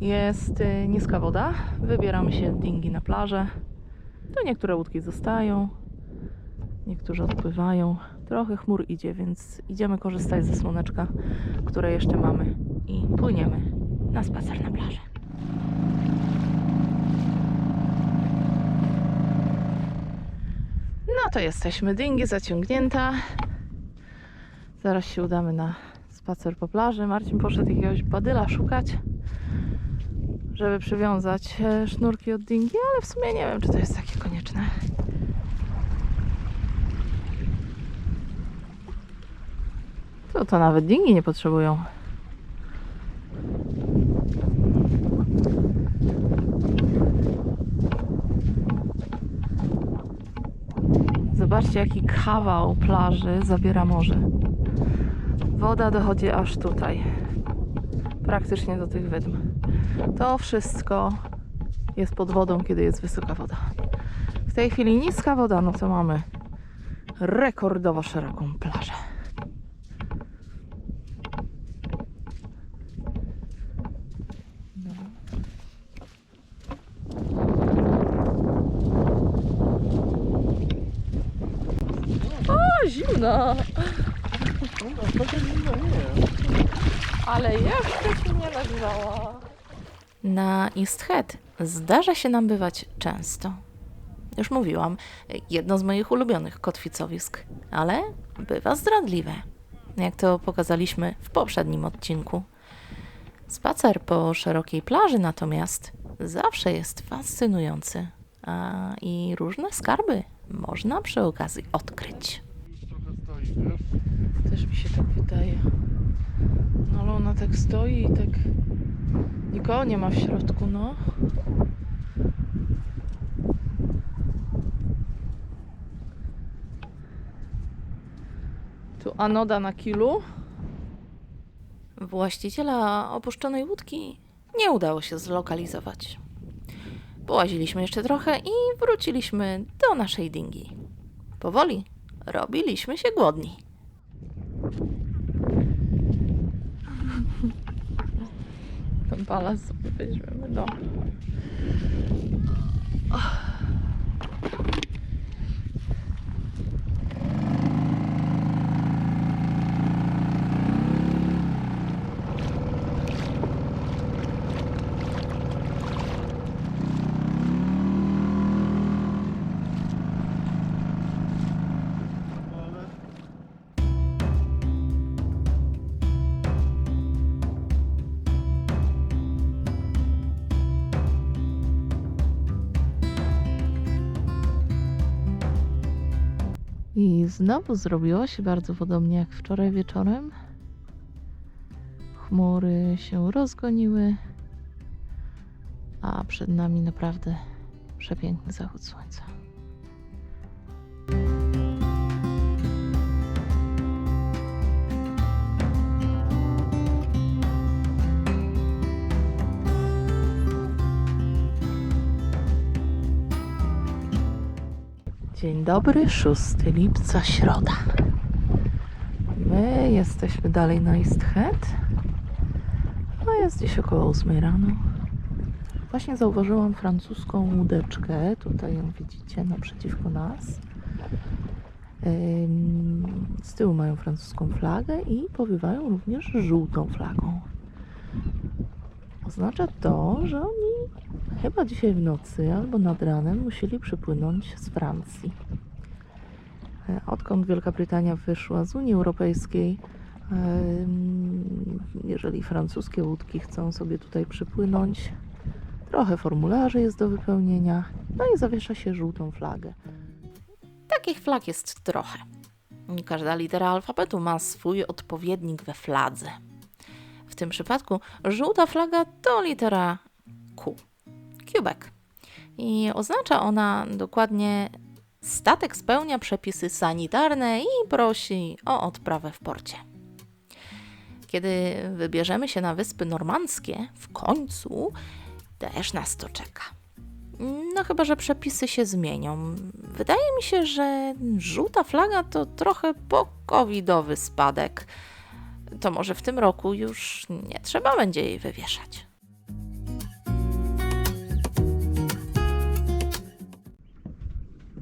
Jest y, niska woda. Wybieramy się dingi na plażę. Tu niektóre łódki zostają, niektórzy odpływają. Trochę chmur idzie, więc idziemy korzystać ze słoneczka, które jeszcze mamy i płyniemy na spacer na plażę. No to jesteśmy. Dingi zaciągnięta. Zaraz się udamy na spacer po plaży. Marcin poszedł jakiegoś badyla szukać, żeby przywiązać e, sznurki od dingi, ale w sumie nie wiem, czy to jest takie konieczne. To, to nawet dingi nie potrzebują. Zobaczcie, jaki kawał plaży zabiera morze. Woda dochodzi aż tutaj, praktycznie do tych wydm. To wszystko jest pod wodą, kiedy jest wysoka woda. W tej chwili niska woda, no to mamy rekordowo szeroką plażę. No. O, zimno! Ale jeszcze się nie nagrzała. Na East Head zdarza się nam bywać często. Już mówiłam, jedno z moich ulubionych kotwicowisk, ale bywa zdradliwe, jak to pokazaliśmy w poprzednim odcinku. Spacer po szerokiej plaży natomiast zawsze jest fascynujący, a i różne skarby można przy okazji odkryć. Trochę stoi, wiesz? Też mi się tak wydaje. No ale ona tak stoi i tak nikogo nie ma w środku, no. Tu anoda na kilu. Właściciela opuszczonej łódki nie udało się zlokalizować. Połaziliśmy jeszcze trochę i wróciliśmy do naszej dingi. Powoli robiliśmy się głodni. Ten palec sobie weźmiemy do. Ale I znowu zrobiło się bardzo podobnie jak wczoraj wieczorem. Chmury się rozgoniły, a przed nami naprawdę przepiękny zachód słońca. Dzień dobry, 6 lipca, środa. My jesteśmy dalej na East Head. No jest dziś około 8 rano. Właśnie zauważyłam francuską łódeczkę. Tutaj ją widzicie naprzeciwko nas. Z tyłu mają francuską flagę i powiewają również żółtą flagą. Oznacza to, że oni chyba dzisiaj w nocy albo nad ranem musieli przypłynąć z Francji. E, Odkąd Wielka Brytania wyszła z Unii Europejskiej, jeżeli francuskie łódki chcą sobie tutaj przypłynąć, trochę formularzy jest do wypełnienia, no i zawiesza się żółtą flagę. Takich flag jest trochę. Każda litera alfabetu ma swój odpowiednik we fladze. W tym przypadku żółta flaga to litera Q. Quebec. I oznacza ona dokładnie statek spełnia przepisy sanitarne i prosi o odprawę w porcie. Kiedy wybierzemy się na wyspy normandzkie, w końcu też nas to czeka. No chyba, że przepisy się zmienią. Wydaje mi się, że żółta flaga to trochę po-covidowy spadek to może w tym roku już nie trzeba będzie jej wywieszać.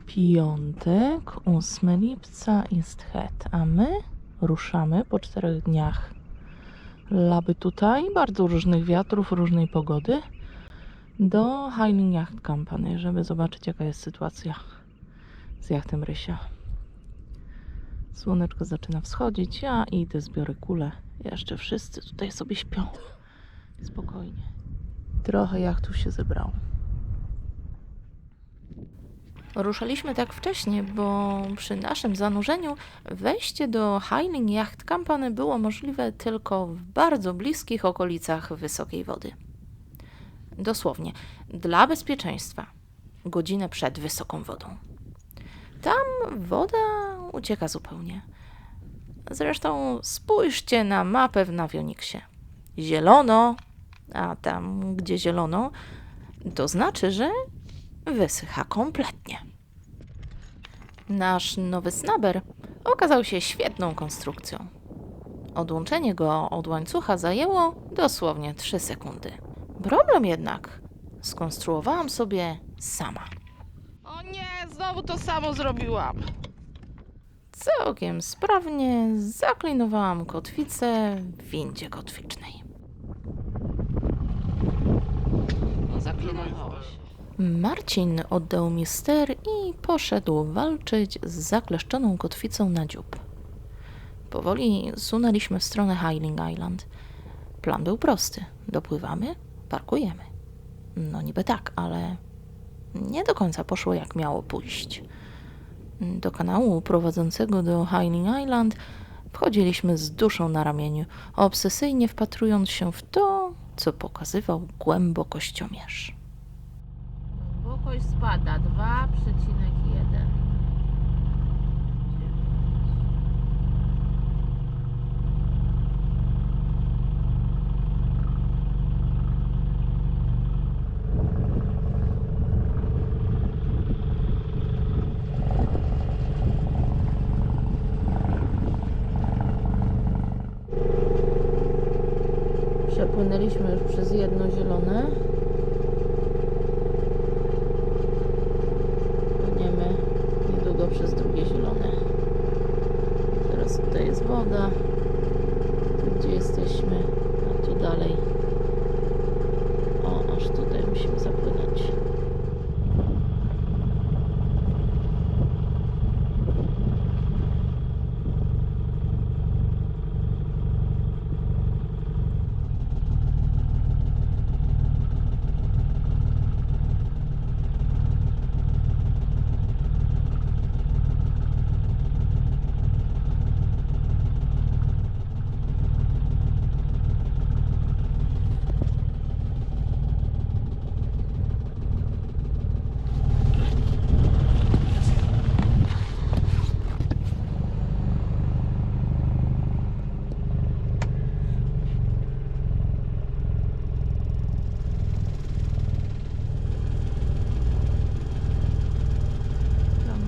Piątek, 8 lipca jest het, a my ruszamy po czterech dniach laby tutaj, bardzo różnych wiatrów, różnej pogody do Heiling Yacht Company, żeby zobaczyć jaka jest sytuacja z jachtem Rysia. Słoneczko zaczyna wschodzić, ja idę, zbiorę kulę. Jeszcze wszyscy tutaj sobie śpią. Spokojnie. Trochę jachtów się zebrało. Ruszaliśmy tak wcześnie, bo przy naszym zanurzeniu wejście do Highland Yacht Company było możliwe tylko w bardzo bliskich okolicach wysokiej wody. Dosłownie, dla bezpieczeństwa, godzinę przed wysoką wodą. Tam woda ucieka zupełnie. Zresztą spójrzcie na mapę w Nawioniksie. Zielono, a tam gdzie zielono, to znaczy, że wysycha kompletnie. Nasz nowy snaber okazał się świetną konstrukcją. Odłączenie go od łańcucha zajęło dosłownie 3 sekundy. Problem jednak skonstruowałam sobie sama. Nie, znowu to samo zrobiłam. Całkiem sprawnie zaklinowałam kotwicę w windzie kotwicznej. No zaklinowało się. Marcin oddał mi ster i poszedł walczyć z zakleszczoną kotwicą na dziób. Powoli sunęliśmy w stronę Highling Island. Plan był prosty. Dopływamy, parkujemy. No niby tak, ale nie do końca poszło jak miało pójść. Do kanału prowadzącego do Highling Island wchodziliśmy z duszą na ramieniu, obsesyjnie wpatrując się w to, co pokazywał głębokościomierz. Głębokość spada 2,1. Przepłynęliśmy już przez jedno zielone. Płyniemy niedługo przez drugie zielone. Teraz tutaj jest woda. Tu gdzie jesteśmy, a tu dalej. O, aż tutaj musimy zapłynąć. Tam.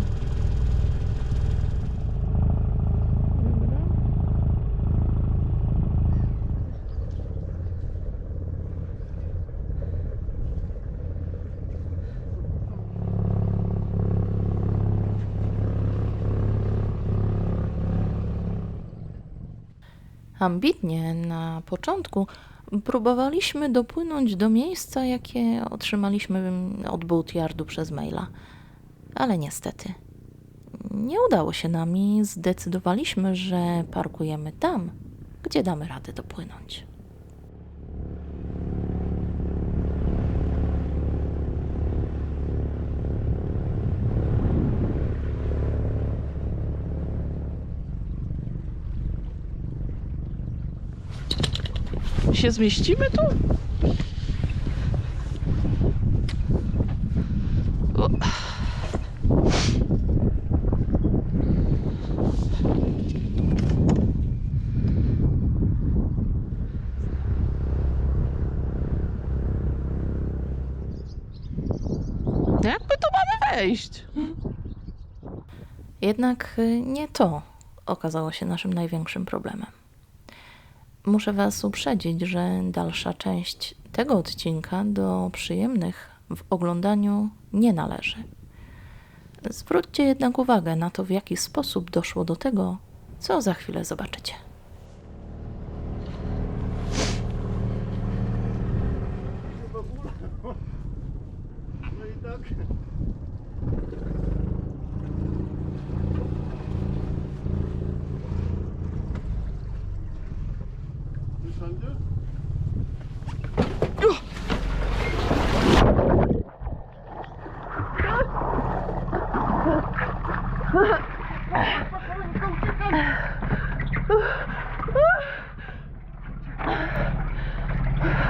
Dobra. Ambitnie na początku próbowaliśmy dopłynąć do miejsca, jakie otrzymaliśmy od boatyardu przez maila ale niestety nie udało się nam i zdecydowaliśmy, że parkujemy tam, gdzie damy radę dopłynąć. Się zmieścimy tu? O. Jak my tu mamy wejść? Jednak y, nie to okazało się naszym największym problemem. Muszę Was uprzedzić, że dalsza część tego odcinka do przyjemnych w oglądaniu nie należy. Zwróćcie jednak uwagę na to, w jaki sposób doszło do tego, co za chwilę zobaczycie. No i tak.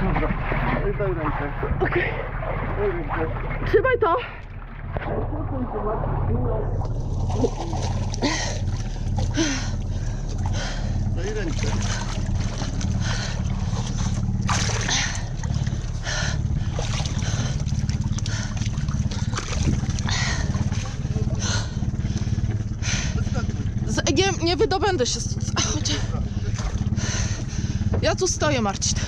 Dobra, daj rękę. Okej, trzymaj to! Daj rękę. Nie, nie wydobędę się stąd. Ja tu stoję, Marcin.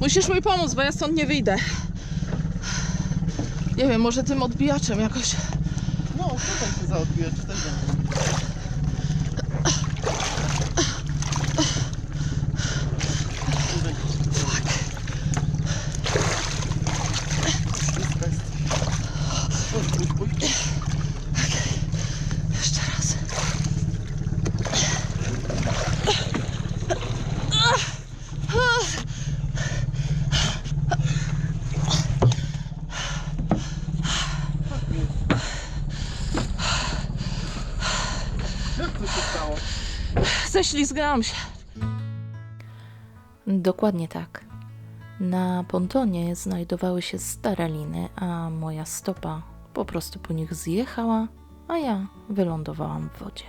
Musisz mi pomóc, bo ja stąd nie wyjdę. Nie wiem, może tym odbijaczem jakoś. No, tutaj się zaodbijać, daj rękę. Daj Jak to się stało? Ześlizgałam się. Dokładnie tak. Na pontonie znajdowały się stare liny, a moja stopa po prostu po nich zjechała, a ja wylądowałam w wodzie.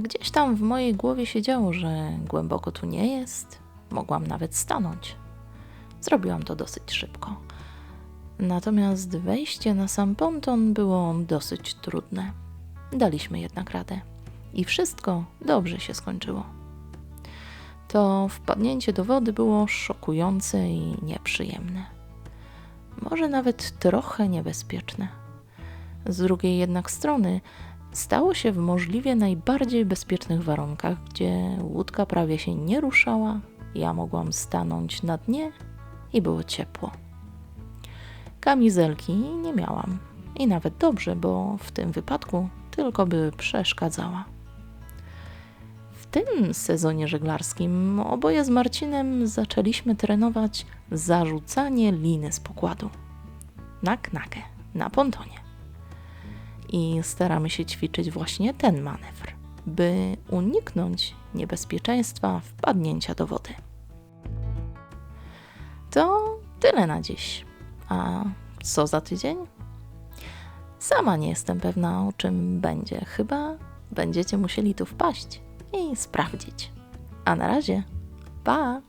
Gdzieś tam w mojej głowie siedziało, że głęboko tu nie jest, mogłam nawet stanąć. Zrobiłam to dosyć szybko. Natomiast wejście na sam ponton było dosyć trudne. Daliśmy jednak radę i wszystko dobrze się skończyło to wpadnięcie do wody było szokujące i nieprzyjemne. Może nawet trochę niebezpieczne. Z drugiej jednak strony stało się w możliwie najbardziej bezpiecznych warunkach, gdzie łódka prawie się nie ruszała, ja mogłam stanąć na dnie i było ciepło. Kamizelki nie miałam i nawet dobrze, bo w tym wypadku tylko by przeszkadzała. W tym sezonie żeglarskim oboje z Marcinem zaczęliśmy trenować zarzucanie liny z pokładu na knakę, na pontonie. I staramy się ćwiczyć właśnie ten manewr, by uniknąć niebezpieczeństwa wpadnięcia do wody. To tyle na dziś. A co za tydzień? Sama nie jestem pewna, o czym będzie. Chyba będziecie musieli tu wpaść i sprawdzić. A na razie, pa!